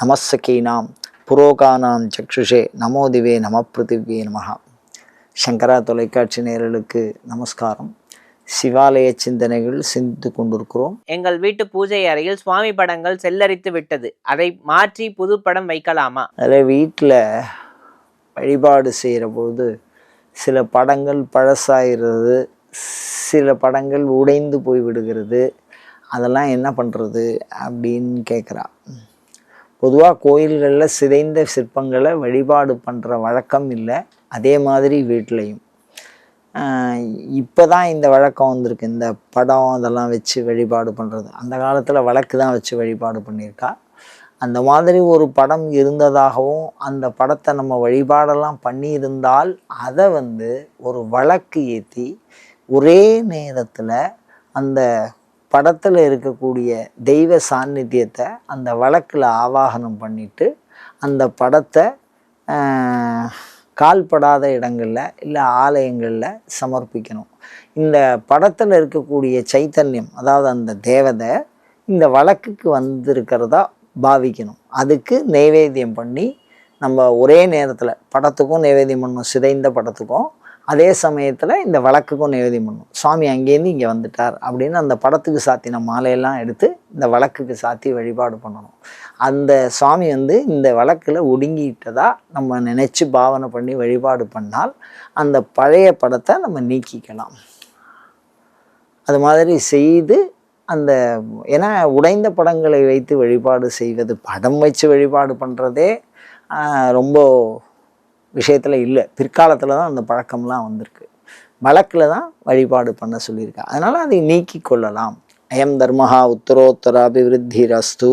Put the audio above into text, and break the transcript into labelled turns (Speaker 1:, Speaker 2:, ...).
Speaker 1: நமஸ்ஸகீனாம் புரோகானாம் சக்ஷுஷே நமோதிவே நம பிருத்திவே நமகா சங்கரா தொலைக்காட்சி நேரலுக்கு நமஸ்காரம். சிவாலய சிந்தனைகள் சிந்தித்து கொண்டிருக்கிறோம்.
Speaker 2: எங்கள் வீட்டு பூஜை அறையில் சுவாமி படங்கள் செல்லரித்து விட்டது. அதை மாற்றி புது படம் வைக்கலாமா?
Speaker 1: அதில் வீட்டில் வழிபாடு செய்கிற பொழுது சில படங்கள் பழசாகிறது சில படங்கள் உடைந்து போய் விடுகிறது அதெல்லாம் என்ன பண்ணுறது அப்படின்னு கேட்குறா. பொதுவாக கோயில்களில் சிதைந்த சிற்பங்களை வழிபாடு பண்ணுற வழக்கம் இல்லை. அதே மாதிரி வீட்லேயும். இப்போ தான் இந்த வழக்கம் வந்திருக்கு. இந்த படம் அதெல்லாம் வச்சு வழிபாடு பண்ணுறது அந்த காலத்தில் வழக்கு தான் வச்சு வழிபாடு பண்ணியிருக்கா. அந்த மாதிரி ஒரு படம் இருந்ததாகவும் அந்த படத்தை நம்ம வழிபாடெல்லாம் பண்ணியிருந்தால் அதை வந்து ஒரு வழக்கு ஏற்றி ஒரே நேரத்தில் அந்த படத்தில் இருக்கக்கூடிய தெய்வ சாநித்தியத்தை அந்த வழக்கில் ஆவாகனம் பண்ணிட்டு அந்த படத்தை கால்படாத இடங்களில் இல்லை ஆலயங்களில் சமர்ப்பிக்கணும். இந்த படத்தில் இருக்கக்கூடிய சைத்தன்யம் அதாவது அந்த தேவதை இந்த வழக்குக்கு வந்திருக்கிறதா பாவிக்கணும். அதுக்கு நைவேத்தியம் பண்ணி நம்ம ஒரே நேரத்தில் படத்துக்கும் நைவேத்தியம் பண்ணணும் சிதைந்த படத்துக்கும். அதே சமயத்தில் இந்த வழக்குக்கும் நிவேதம் பண்ணணும் சுவாமி அங்கேருந்து இங்கே வந்துட்டார் அப்படின்னு அந்த படத்துக்கு சாத்தின மாலையெல்லாம் எடுத்து இந்த வழக்குக்கு சாத்தி வழிபாடு பண்ணணும். அந்த சுவாமி வந்து இந்த வழக்கில் ஒடுங்கிட்டதா நம்ம நினச்சி பாவனை பண்ணி வழிபாடு பண்ணால் அந்த பழைய படத்தை நம்ம நீக்கிக்கலாம். அது மாதிரி செய்து அந்த ஏன்னா உடைந்த படங்களை வைத்து வழிபாடு செய்வது படம் வச்சு வழிபாடு பண்ணுறதே ரொம்ப விஷயத்தில் இல்லை. பிற்காலத்தில் தான் அந்த பழக்கம்லாம் வந்திருக்கு. வழக்கில் தான் வழிபாடு பண்ண சொல்லியிருக்கா. அதனால் அதை நீக்கி கொள்ளலாம். அயம் தர்மஹா உத்தரோத்தர அபிவிருத்தி ரஸ்து